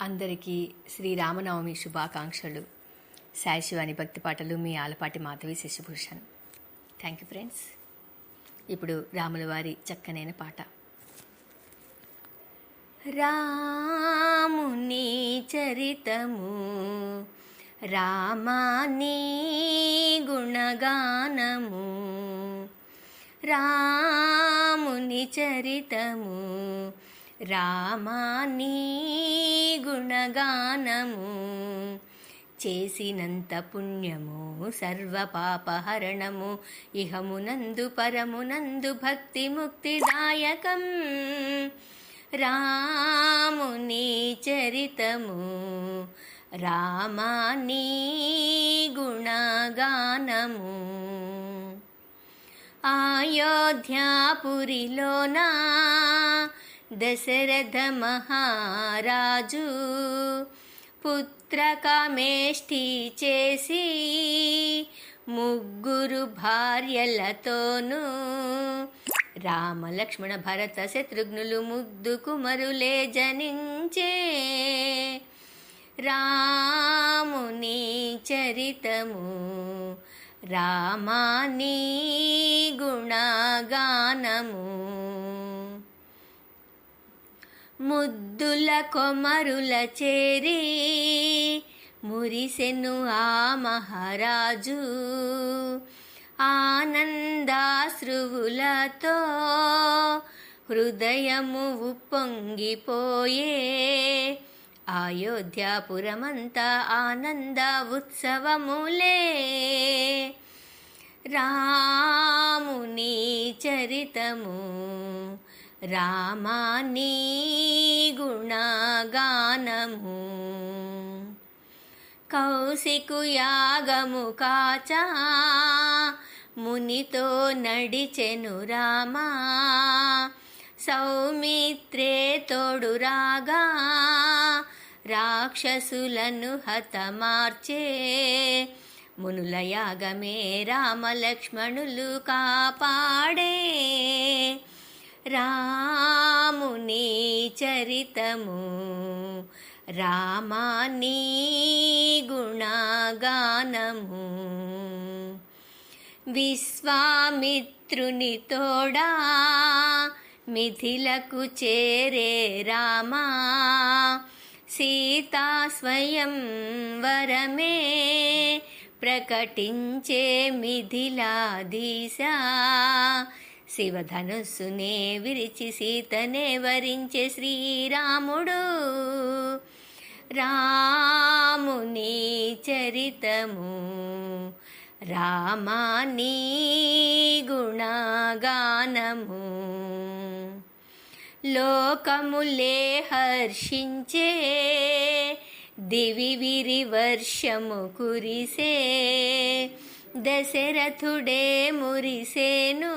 అందరికీ శ్రీరామనవమి శుభాకాంక్షలు. సాయి శివాని భక్తి పాటలు మీ Alapati Madhavi Shashibhushan. Thank you friends ఇప్పుడు రాముల వారి చక్కనైన పాట. రాముని చరితము రామాని గుణగానము రాముని చరితము రామాని గుణగానము. చేసినంత పుణ్యము సర్వపాపహరణము. ఇహమునందు పరమునందు భక్తి ముక్తిదాయకం రాముని చరితము రామాని గుణగానము. అయోధ్యాపురిలోనా దశరథ మహారాజు పుత్రకామేష్టి చేసి ముగ్గురు భార్యలతోనూ రామ లక్ష్మణ భరత శత్రుఘ్నులు ముద్దు కుమరులే జనించే రాముని చరితము రామాని గుణగానము. ముద్దుల కొమరుల చేరి మురిసెను ఆ మహారాజు. ఆనందాశ్రువులతో హృదయము ఉప్పొంగిపోయే అయోధ్యాపురమంతా ఆనంద ఉత్సవములే. రాముని చరితము రామాని గుణగానము. కౌశికు యాగము కాచా మునితో నడిచెను రామా. సౌమిత్రే తోడు రాగా రాక్షసులను హతమార్చే. మునుల యాగమే రామలక్ష్మణులు కాపాడే. రాముని చరితము రామాని గుణగానము. విశ్వామిత్రుని తోడా మిథిలకు చేరే రామా సీతా స్వయం వరమే ప్రకటించే మిథిలాధీశా శివధనుస్సునే విరిచి సీతనే వరించే శ్రీరాముడు. రాముని చరితము రామాని గుణగానము. లోకములే హర్షించే దివి విరి వర్షము కురిసే దశరథుడే మురిసేను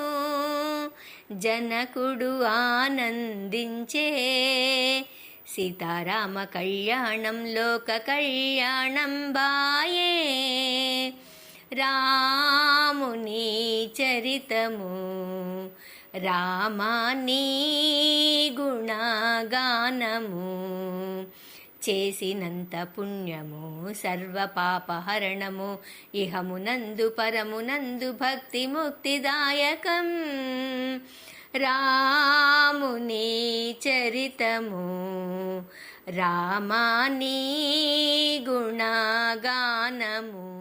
జనకుడు ఆనందించే. సీతారామ కళ్యాణం లోక కళ్యాణం బాయే. రాముని చరితము రామాని గుణగానము. చేసినంత పుణ్యము సర్వపాపహరణము ఇహమునందు పరమునందు భక్తి ముక్తిదాయకం. రాముని చరితము రామాని గుణగానము.